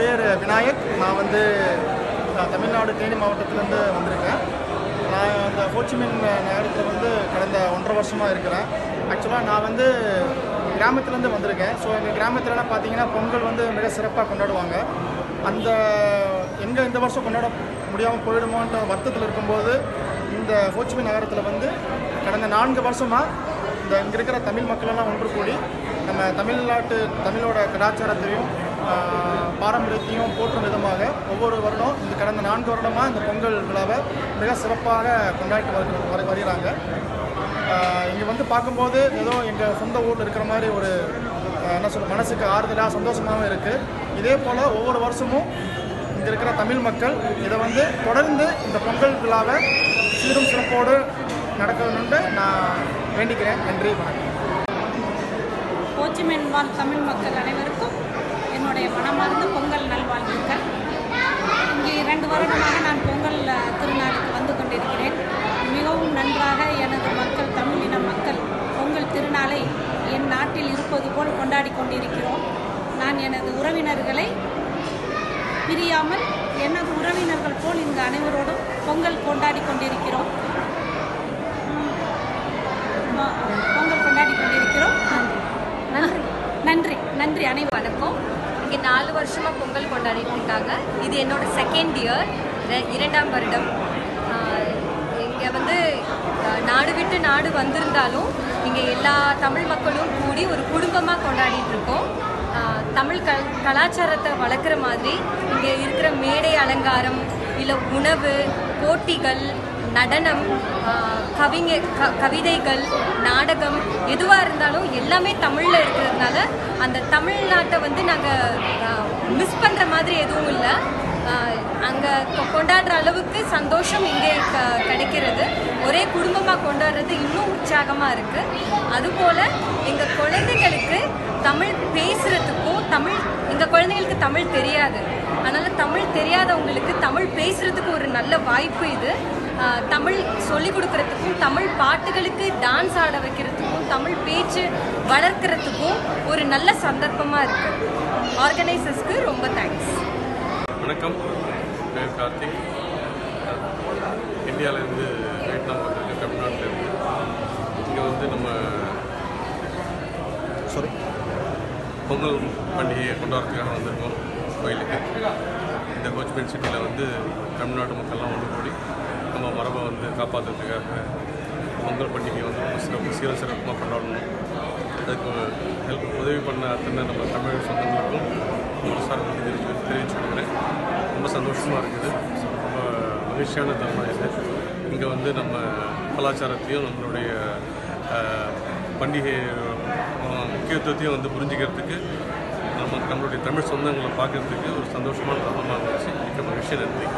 பேர் விநாயக். நான் வந்து நான் தமிழ்நாடு தேனி மாவட்டத்திலேருந்து வந்திருக்கேன். நான் அந்த ஹோச்சிமின் நகரத்தில் வந்து கடந்த ஒன்றரை வருஷமாக இருக்கிறேன். ஆக்சுவலாக நான் வந்து கிராமத்துலேருந்து வந்திருக்கேன். ஸோ எங்கள் கிராமத்துலலாம் பார்த்தீங்கன்னா பொங்கல் வந்து மிக சிறப்பாக கொண்டாடுவாங்க. அந்த எங்கே இந்த வருஷம் கொண்டாட முடியாமல் போயிடுமோன்ற வருத்தத்தில் இருக்கும்போது இந்த ஹோச்சிமின் நகரத்தில் வந்து கடந்த நான்கு வருஷமாக இந்த இங்கே இருக்கிற தமிழ் மக்களெல்லாம் ஒன்று கூடி நம்ம தமிழ்நாட்டு தமிழோட கலாச்சாரத்தையும் பாரம்பரியத்தையும் போற்றும் விதமாக ஒவ்வொரு வருடம் இந்த கடந்த நான்கு வருடமாக இந்த பொங்கல் விழாவை மிக சிறப்பாக கொண்டாடிட்டு வருகிற வருகிறாங்க. இங்கே வந்து பார்க்கும்போது ஏதோ எங்கள் சொந்த ஊரில் இருக்கிற மாதிரி ஒரு என்ன சொல்ல மனசுக்கு ஆறுதலாக சந்தோஷமாகவும் இருக்குது இதே போல் ஒவ்வொரு வருஷமும் இங்கே இருக்கிற தமிழ் மக்கள் இதை வந்து தொடர்ந்து இந்த பொங்கல் விழாவை சீரும் சிறப்போடு நடக்கணும்னு நான் வேண்டிக்கிறேன். நன்றி வணக்கம். ஹோச்சிமின் வாழ் தமிழ் மக்கள் அனைவருக்கும் என்னுடைய மனமார்ந்த பொங்கல் நல்வாழ்த்துக்கள் இங்கே இரண்டு வருடமாக நான் பொங்கல் அஹ், திருநாளுக்கு வந்து கொண்டிருக்கிறேன் மிகவும் நன்றாக எனது மக்கள் தமிழின மக்கள் பொங்கல் திருநாளை என் இருப்பது போல் கொண்டாடி கொண்டிருக்கிறோம். நான் எனது உறவினர்களை பிரியாமல் எனது உறவினர்கள் போல் இங்கு அனைவரோடும் பொங்கல் கொண்டாடி கொண்டிருக்கிறோம். பொங்கல் கொண்டாடி கொண்டிருக்கிறோம். நன்றி. நன்றி நன்றி அனைவரும் வணக்கம். இங்கே நாலு வருஷமாக பொங்கல் கொண்டாடிட்டு இருக்காங்க. இது என்னோட செகண்ட் இயர் இரண்டாம் வருடம் இங்கே வந்து அஹ், நாடு விட்டு நாடு வந்திருந்தாலும் இங்கே எல்லா தமிழ் மக்களும் கூடி ஒரு குடும்பமாக கொண்டாடிட்டு இருக்கோம். தமிழ் கல் கலாச்சாரத்தை வளர்க்குற மாதிரி இங்கே இருக்கிற மேடை அலங்காரம் இல்லை உணவு போட்டிகள் நடனம் கவிங்க க கவிதைகள் நாடகம் எதுவாக இருந்தாலும் எல்லாமே தமிழில் இருக்கிறதுனால அந்த தமிழ்நாட்டை வந்து நாங்கள் மிஸ் பண்ணுற மாதிரி எதுவும் இல்லை. அங்கே கொண்டாடுற அளவுக்கு சந்தோஷம் இங்கே க கிடைக்கிறது. ஒரே குடும்பமாக கொண்டாடுறது இன்னும் உற்சாகமாக இருக்குது அதுபோல் எங்கள் குழந்தைகளுக்கு தமிழ் பேசுகிறதுக்கும் தமிழ் எங்கள் குழந்தைங்களுக்கு தமிழ் தெரியாது. அதனால் தமிழ் தெரியாதவங்களுக்கு தமிழ் பேசுகிறதுக்கு ஒரு நல்ல வாய்ப்பு இது. தமிழ் சொல்லிக் கொடுக்கறதுக்கும் தமிழ் பாட்டுகளுக்கு டான்ஸ் ஆட வைக்கிறதுக்கும் தமிழ் பேச்சு வளர்க்கறதுக்கும் ஒரு நல்ல சந்தர்ப்பமாக இருக்குது ஆர்கனைசர்ஸ்க்கு ரொம்ப தேங்க்ஸ் வணக்கம். பேர் கார்த்திக். இந்தியாவிலேருந்து வியட்நாம் வந்திருக்கு தமிழ்நாட்டிலேருந்து. இங்கே வந்து நம்ம சாரி பொங்கல் பண்டிகையை கொண்டாடுறதுக்காக வந்திருக்கோம் கோயிலுக்கு. இந்த கோச்மேன் சிட்டியில் வந்து தமிழ்நாட்டு மக்கள்லாம் ஒன்று கூடி நம்ம மரபை வந்து காப்பாற்றுறதுக்காக பொங்கல் பண்டிகை வந்து ரொம்ப சிறப்பு சீர சிறப்பாக கொண்டாடணும். அதுக்கு ஹெல்ப் உதவி பண்ண அத்தனை நம்ம தமிழ் சொந்தங்களுக்கும் மனசார நன்றி தெரிவிச்சு தெரிவிச்சுக்கிறேன். ரொம்ப சந்தோஷமாக இருக்குது. ரொம்ப மகிழ்ச்சியான தருணம் இது. இங்கே வந்து நம்ம கலாச்சாரத்தையும் நம்மளுடைய பண்டிகை முக்கியத்துவத்தையும் வந்து புரிஞ்சுக்கிறதுக்கு நம்ம நம்மளுடைய தமிழ் சொந்தங்களை பார்க்குறதுக்கு ஒரு சந்தோஷமான தருணமாக இருந்துச்சு. மிக்க மகிழ்ச்சி நன்றி.